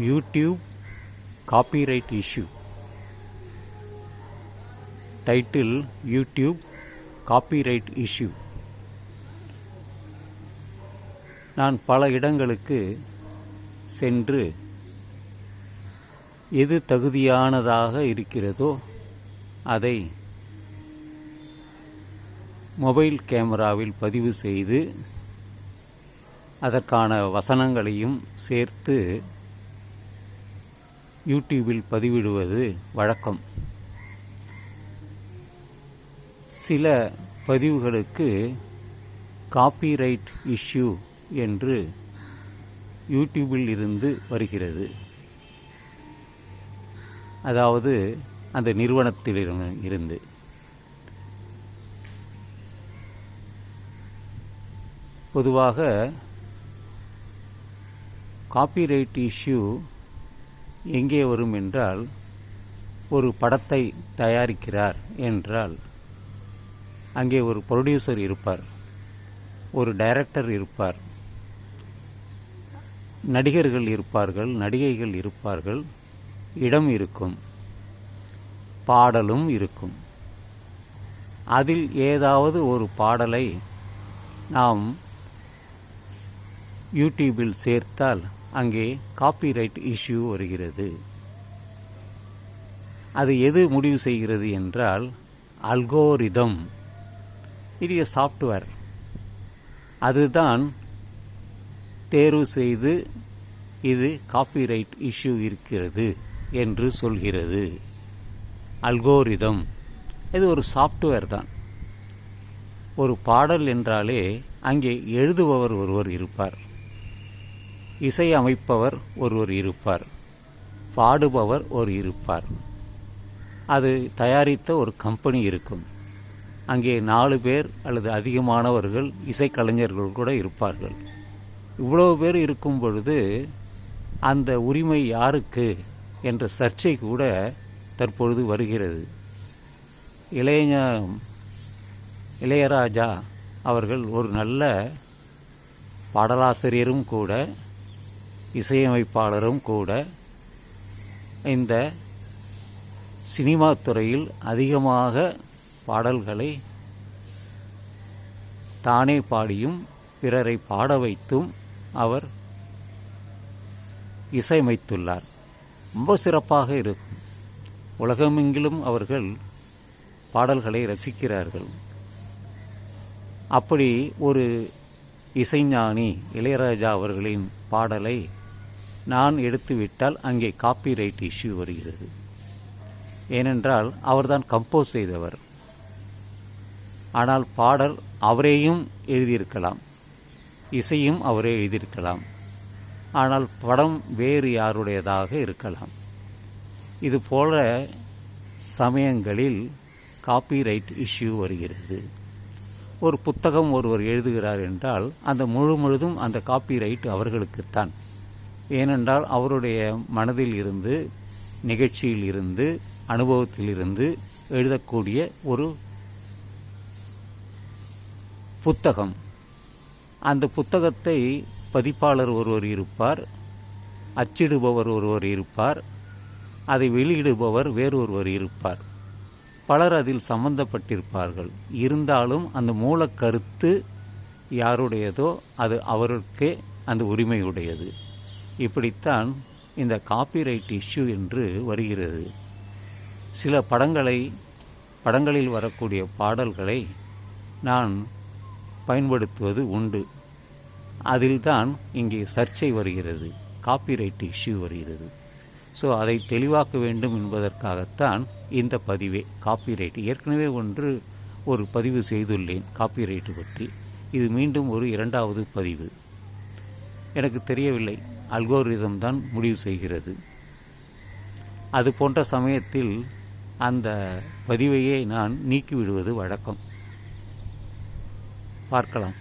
YouTube copyright issue. Title YouTube copyright issue. நான் பல இடங்களுக்கு சென்று எது தகுதியானதாக இருக்கிறதோ அதை மொபைல் கேமராவில் பதிவு செய்து அதற்கான வசனங்களையும் சேர்த்து யூடியூபில் பதிவிடுவது வழக்கம். சில பதிவுகளுக்கு காப்பிரைட் இஷ்யூ என்று யூடியூபில் இருந்து வருகிறது. அதாவது அந்த நிறுவனத்தில் இருந்து. பொதுவாக காப்பிரைட் இஷ்யூ எங்கே வரும் என்றால் ஒரு படத்தை தயாரிக்கிறார் என்றால் அங்கே ஒரு ப்ரொடியூசர் இருப்பார் ஒரு டைரக்டர் இருப்பார் நடிகர்கள் இருப்பார்கள் நடிகைகள் இருப்பார்கள் இடம் இருக்கும் பாடலும் இருக்கும். அதில் ஏதாவது ஒரு பாடலை நாம் யூடியூபில் சேர்த்தால் அங்கே காப்பிரைட் இஷ்யூ வருகிறது. அது எது முடிவு செய்கிறது என்றால் அல்கோரிதம் இது சாஃப்ட்வேர் அதுதான் தேர்வு செய்து இது காப்பிரைட் இஷ்யூ இருக்கிறது என்று சொல்கிறது. அல்கோரிதம் இது ஒரு சாஃப்ட்வேர் தான். ஒரு பாடல் என்றாலே அங்கே எழுதுபவர் ஒருவர் இருப்பார். இசை அமைப்பவர் ஒருவர் இருப்பார். பாடுபவர் ஒரு இருப்பார். அது தயாரித்த ஒரு கம்பெனி இருக்கும். அங்கே நாலு பேர் அல்லது அதிகமானவர்கள் இசைக்கலைஞர்கள் கூட இருப்பார்கள். இவ்வளவு பேர் இருக்கும் பொழுது அந்த உரிமை யாருக்கு என்ற சர்ச்சை கூட தற்பொழுது வருகிறது. இளைய இளையராஜா அவர்கள் ஒரு நல்ல பாடலாசிரியரும் கூட இசையமைப்பாளரும் கூட இந்த சினிமா துறையில் அதிகமாக பாடல்களை தானே பாடியும் பிறரை பாட வைத்தும் அவர் இசையமைத்துள்ளார். ரொம்ப சிறப்பாக இருக்கும். உலகமெங்கிலும் அவர்கள் பாடல்களை ரசிக்கிறார்கள். அப்படி ஒரு இசைஞானி இளையராஜா அவர்களின் பாடலை நான் எடுத்துவிட்டால் அங்கே காப்பிரைட் இஷ்யூ வருகிறது. ஏனென்றால் அவர்தான் கம்போஸ் செய்தவர். ஆனால் பாடல் அவரேயும் எழுதியிருக்கலாம். இசையும் அவரே எழுதியிருக்கலாம். ஆனால் படம் வேறு யாருடையதாக இருக்கலாம். இது போல சமயங்களில் காப்பிரைட் இஷ்யூ வருகிறது. ஒரு புத்தகம் ஒருவர் எழுதுகிறார் என்றால் அந்த முழு முழுதும் அந்த காப்பிரைட் அவர்களுக்குத்தான். ஏனென்றால் அவருடைய மனதில் இருந்து நிகழ்ச்சியில் இருந்து அனுபவத்திலிருந்து எழுதக்கூடிய ஒரு புத்தகம். அந்த புத்தகத்தை பதிப்பாளர் ஒருவர் இருப்பார் அச்சிடுபவர் ஒருவர் இருப்பார் அதை வெளியிடுபவர் வேறொருவர் இருப்பார். பலர் அதில் சம்பந்தப்பட்டிருப்பார்கள். இருந்தாலும் அந்த மூலக்கருத்து யாருடையதோ அது அவருக்கே அந்த உரிமையுடையது. இப்படித்தான் இந்த காப்பிரைட் இஷ்யூ என்று வருகிறது. சில படங்களை படங்களில் வரக்கூடிய பாடல்களை நான் பயன்படுத்துவது உண்டு. அதில்தான் இங்கே சர்ச்சை வருகிறது காப்பிரைட் இஷ்யூ வருகிறது. ஸோ அதை தெளிவாக்க வேண்டும் என்பதற்காகத்தான் இந்த பதிவே காப்பிரைட் ஏற்கனவே ஒன்று ஒரு பதிவு செய்துள்ளேன் காப்பிரைட்டு பற்றி. இது மீண்டும் ஒரு இரண்டாவது பதிவு. எனக்கு தெரியவில்லை. அல்கோரிதம் தான் முடிவு செய்கிறது. அது போன்ற சமயத்தில் அந்த பதிவையே நான் நீக்கிவிடுவது வழக்கம். பார்க்கலாம்.